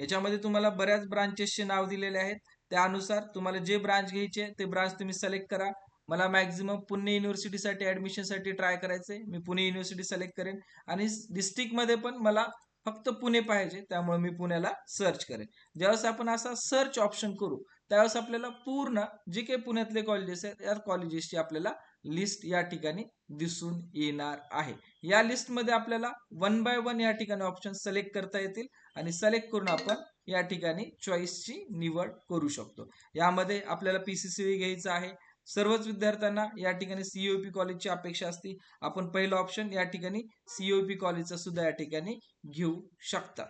याच्यामध्ये तुम्हाला बऱ्याच ब्रांचेसचे नाव दिलेले आहेत. त्यानुसार तुम्हाला जे ब्रांच घ्यायचे ते ब्रांच तुम्ही सिलेक्ट करा. मला मॅक्झिमम पुणे युनिव्हर्सिटीसाठी ऍडमिशनसाठी ट्राय करायचंय. मी पुणे युनिव्हर्सिटी सिलेक्ट करेन. आणि डिस्ट्रिक्टमध्ये पण मला फक्त पुणे पाहिजे. त्यामुळे मी पुण्याला सर्च करेन. ज्यावेळेस आपण असा सर्च ऑप्शन करू त्यावेळेस आपल्याला पूर्ण जे काही पुण्यातले कॉलेजेस आहेत या कॉलेजेसची आपल्याला लिस्ट या ठिकाणी दिसून येणार आहे. या लिस्टमध्ये आपल्याला वन बाय वन या ठिकाणी ऑप्शन सिलेक्ट करता येतील आणि सिलेक्ट करून आपण या ठिकाणी चॉईसची निवड करू शकतो. यामध्ये आपल्याला पीसीसीबी घ्यायचं आहे. सर्वच विद्यार्थ्यांना या ठिकाणी सीओपी कॉलेजची अपेक्षा असते. आपण पहिलं ऑप्शन या ठिकाणी सीओपी कॉलेजचा सुद्धा या ठिकाणी घेऊ शकता.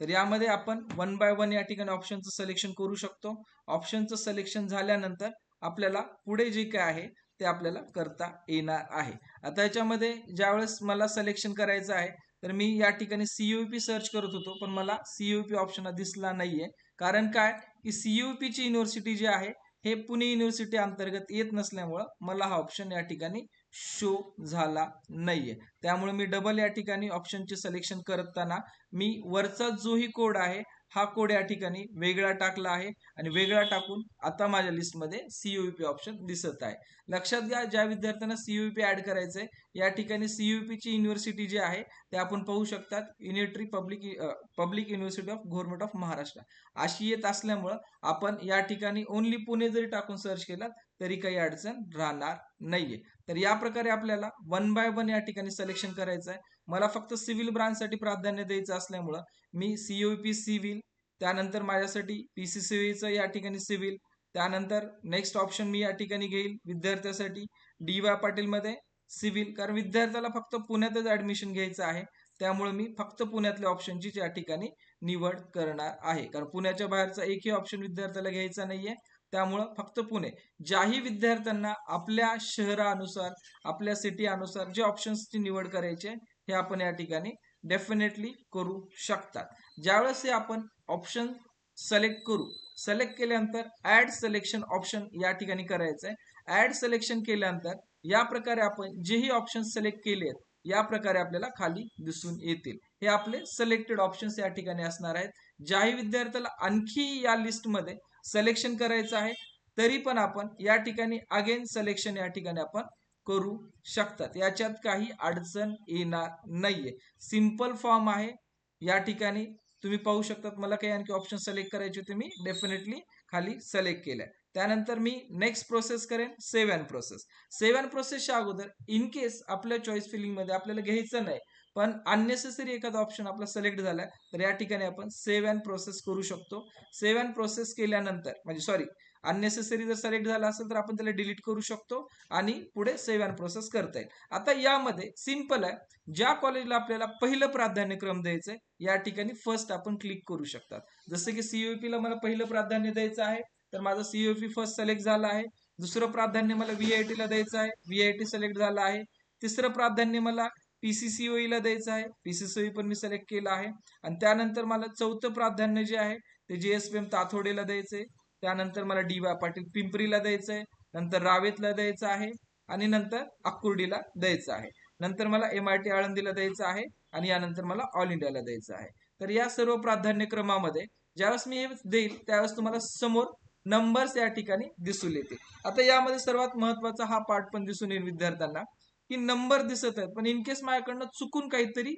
तर यामध्ये आपण वन बाय वन या ठिकाणी ऑप्शनचं सिलेक्शन करू शकतो. ऑप्शनचं सिलेक्शन झाल्यानंतर आपल्याला पुढे जे काय आहे ते आपल्याला करता येणार आहे. आता याच्यामध्ये ज्यावेळेस मला सिलेक्शन करायचं आहे तर मी या ठिकाणी सीयूपी सर्च करत होतो पण मला सीयूपी ऑप्शन दिसला नाहीये. कारण काय? की सीयूपीची युनिव्हर्सिटी जी आहे हे पुणे युनिव्हर्सिटी अंतर्गत येत नसल्यामुळं मला हा ऑप्शन या ठिकाणी शो झाला नाहीये. त्यामुळे मी डबल या ठिकाणी ऑप्शनचे सिलेक्शन करताना मी वरचा जोही कोड आहे हा कोड या ठिकाणी वेगळा टाकला आहे आणि वेगळा टाकून आता माझ्या लिस्टमध्ये सीयूपी ऑप्शन दिसत आहे. लक्षात घ्या ज्या विद्यार्थ्यांना सीयूपी ऍड करायचंय या ठिकाणी सीयूपी ची युनिव्हर्सिटी जी आहे ते आपण पाहू शकतात unitary public public university of government of Maharashtra अशी येत असल्यामुळं आपण या ठिकाणी ओनली पुणे जरी टाकून सर्च केला तरी काही अडचण राहणार नाहीये. तर या प्रकारे आपल्याला वन बाय वन या ठिकाणी सिलेक्शन करायचं आहे मला फक्त सिव्हिल ब्रांचसाठी प्राधान्य द्यायचं असल्यामुळं मी सीओपी सिव्हिल त्यानंतर माझ्यासाठी पीसीसीचं या ठिकाणी सिव्हिल त्यानंतर नेक्स्ट ऑप्शन मी या ठिकाणी घेईल विद्यार्थ्यासाठी डी वाय पाटीलमध्ये सिव्हिल. कारण विद्यार्थ्याला फक्त पुण्यातच ऍडमिशन घ्यायचं आहे त्यामुळे मी फक्त पुण्यातल्या ऑप्शनची या ठिकाणी निवड करणार आहे. कारण पुण्याच्या बाहेरचा एकही ऑप्शन विद्यार्थ्याला घ्यायचा नाहीये त्यामुळं फक्त पुणे. ज्याही विद्यार्थ्यांना आपल्या शहरानुसार आपल्या सिटी अनुसार जे ऑप्शन्सची निवड करायची हे आपण या ठिकाणी डेफिनेटली करू शकतात. ज्यावेळेस हे आपण ऑप्शन सिलेक्ट करू सिलेक्ट केल्यानंतर ऍड सिलेक्शन ऑप्शन या ठिकाणी करायचं आहे ऍड सिलेक्शन केल्यानंतर या प्रकारे आपण जेही ऑप्शन सिलेक्ट केले आहेत या प्रकारे आपल्याला खाली दिसून येतील. हे आपले सिलेक्टेड ऑप्शन्स या ठिकाणी असणार आहेत. ज्याही विद्यार्थ्याला आणखी या लिस्टमध्ये सिलेक्शन करायचं आहे तरी पण आपण या ठिकाणी अगेन सिलेक्शन या ठिकाणी आपण करू शकतात. याच्यात काही अडचण येणार नाहीये. सिंपल फॉर्म आहे. या ठिकाणी तुम्ही पाहू शकतात मला काही आणखी ऑप्शन सिलेक्ट करायचे होते मी. डेफिनेटली खाली सिलेक्ट केलंय. त्यानंतर मी नेक्स्ट प्रोसेस करेन save and process save and प्रोसेसच्या अगोदर इन केस आपल्या चॉईस फिलिंगमध्ये आपल्याला घ्यायचं नाही पण अननेसेसरी एखादा ऑप्शन आपला सिलेक्ट झाला तर या ठिकाणी आपण सेव्ह अँड प्रोसेस करू शकतो. सेव्ह अँड प्रोसेस केल्यानंतर म्हणजे सॉरी अननेसेसरी जर सिलेक्ट झाला असेल तर आपण त्याला डिलीट करू शकतो आणि पुढे सेव्ह अँड प्रोसेस करता येईल. आता यामध्ये सिंपल आहे. ज्या कॉलेजला आपल्याला पहिलं प्राधान्यक्रम द्यायचं आहे या ठिकाणी फर्स्ट आपण क्लिक करू शकतात. जसं की सीओपीला मला पहिलं प्राधान्य द्यायचं आहे तर माझं सीओपी फर्स्ट सिलेक्ट झालं आहे. दुसरं प्राधान्य मला व्हीआयटी ला द्यायचं आहे व्हीआयटी सिलेक्ट झालं आहे. तिसरं प्राधान्य मला पीसीसीओई ला द्यायचं आहे पीसीसीओई पण मी सिलेक्ट केलं आहे. आणि त्यानंतर मला चौथं प्राधान्य जे आहे ते जे एस पी जीएसपीएम ताथोडेला आहे. त्यानंतर मला डी वाय पाटील पिंपरीला द्यायचंय नंतर रावेतला द्यायचं आहे आणि नंतर अक्कुर्डीला द्यायचं आहे. नंतर मला एम आय टी आळंदीला द्यायचं आहे आणि यानंतर मला ऑल इंडियाला द्यायचं आहे. तर या सर्व प्राधान्यक्रमामध्ये ज्यावेळेस मी हे देईल त्यावेळेस तुम्हाला समोर नंबर्स या ठिकाणी दिसून येतील. आता यामध्ये सर्वात महत्त्वाचा हा पार्ट पण दिसून येईल विद्यार्थ्यांना की नंबर दिसत आहेत पण इन केस माझ्याकडनं चुकून काहीतरी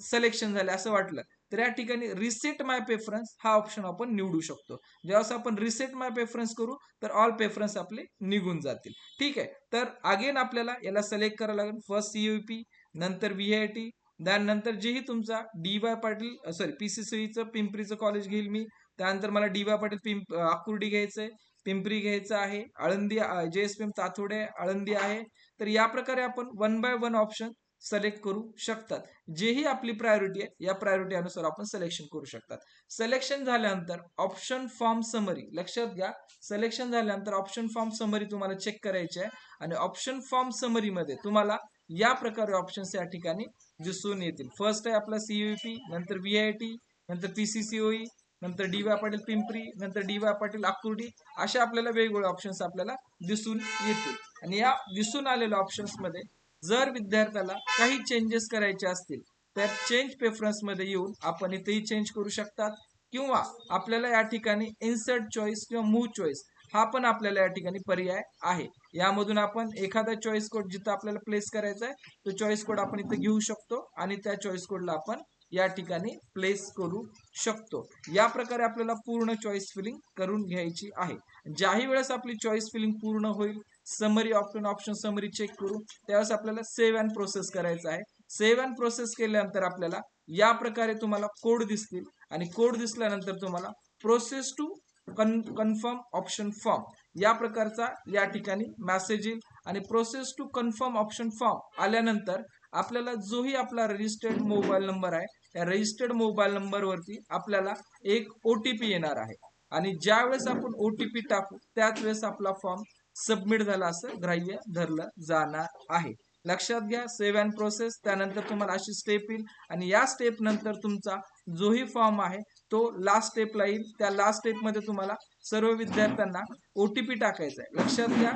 सिलेक्शन झाले असं वाटलं तर या ठिकाणी रिसेट माय प्रेफरन्स हा ऑप्शन आपण निवडू शकतो. ज्यावेळेस आपण रिसेट माय प्रेफरन्स करू तर ऑल प्रेफरन्स आपले निघून जातील. ठीक आहे? तर अगेन आपल्याला याला सिलेक्ट करावं लागेल. फर्स्ट सीयूपी नंतर व्हीआयटी त्यानंतर जेही तुमचा D Y Patil sorry P C सीचं पिंपरीचं कॉलेज घेईल मी. त्यानंतर मला डी वाय पाटील पिंप आकुर्डी घ्यायचं आहे पिंपरी घ्यायचं आहे. Alandi J S P M Tathawade Alandi आहे. तर या प्रकारे आपण one by one option select करू शकतात. जेही आपली प्रायोरिटी आहे या प्रायोरिटी अनुसार आपण सिलेक्शन करू शकतात. सिलेक्शन झाल्यानंतर ऑप्शन फॉर्म समरी लक्षात घ्या सिलेक्शन झाल्यानंतर ऑप्शन फॉर्म समरी तुम्हाला चेक करायची आहे आणि ऑप्शन फॉर्म समरीमध्ये तुम्हाला या प्रकारे ऑप्शन्स या ठिकाणी दिसून येतील. फर्स्ट आहे आपला सीयूपी नंतर व्हीआयटी नंतर पीसीसीओई नंतर डी वाय पाटील पिंपरी नंतर डी वाय पाटील आकुर्डी अशा आपल्याला वेगवेगळे ऑप्शन्स आपल्याला दिसून येतील. आणि या दिसून आलेल्या ऑप्शन्समध्ये जर विद्यार्थ्याला काही चेंजेस करायचे असतील तर चेंज प्रेफरन्समध्ये येऊन आपण इथेही चेंज करू शकतात. किंवा आपल्याला या ठिकाणी इन्सर्ट चॉईस किंवा मूव चॉईस हा पण आपल्याला या ठिकाणी पर्याय आहे. यामधून आपण एखादा चॉईस कोड जिथं आपल्याला प्लेस करायचा आहे तो चॉईस कोड आपण इथे घेऊ शकतो आणि त्या चॉईस कोडला आपण या ठिकाणी प्लेस करू शकतो. या प्रकारे आपल्याला पूर्ण चॉईस फिलिंग करून घ्यायची आहे. ज्याही वेळेस आपली चॉईस फिलिंग पूर्ण होईल summary option option summary check करू. त्यावेळेस आपल्याला सेव्ह अँड प्रोसेस करायचं आहे. सेव्ह अँड प्रोसेस केल्यानंतर आपल्याला या प्रकारे तुम्हाला कोड दिसतील. आणि कोड दिसल्यानंतर तुम्हाला प्रोसेस टू कन कन्फर्म ऑप्शन फॉर्म या प्रकारचा या ठिकाणी मेसेज येईल. आणि process to confirm option form आल्यानंतर आपल्याला जोही आपला रजिस्टर्ड मोबाईल नंबर आहे त्या रजिस्टर्ड मोबाईल नंबरवरती आपल्याला एक ओ टी पी येणार आहे. आणि ज्या वेळेस आपण ओ टी पी टाकू त्याच वेळेस आपला फॉर्म सबमिट झाला असं ग्राह्य धरलं जाणार आहे. लक्षात घ्या सेव्ह अँड प्रोसेस त्यानंतर तुम्हाला अशी स्टेप येईल आणि या स्टेप नंतर तुमचा जोही फॉर्म आहे तो लास्ट स्टेपला येईल. त्या लास्ट स्टेपमध्ये तुम्हाला सर्व विद्यार्थ्यांना ओटीपी टाकायचा आहे. लक्षात घ्या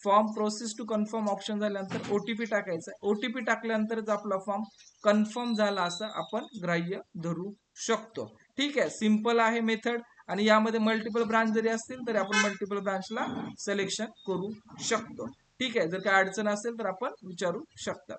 form process to confirm option झाल्यानंतर ओटीपी टाकायचा आहे. ओटीपी टाकल्यानंतरच आपला फॉर्म कन्फर्म झाला असं आपण ग्राह्य धरू शकतो. ठीक आहे सिंपल आहे मेथड आणि यामध्ये मल्टिपल ब्रांच जरी असतील तरी आपण मल्टिपल ब्रांचला सिलेक्शन करू शकतो. ठीक आहे? जर काय अडचण असेल तर आपण विचारू शकता.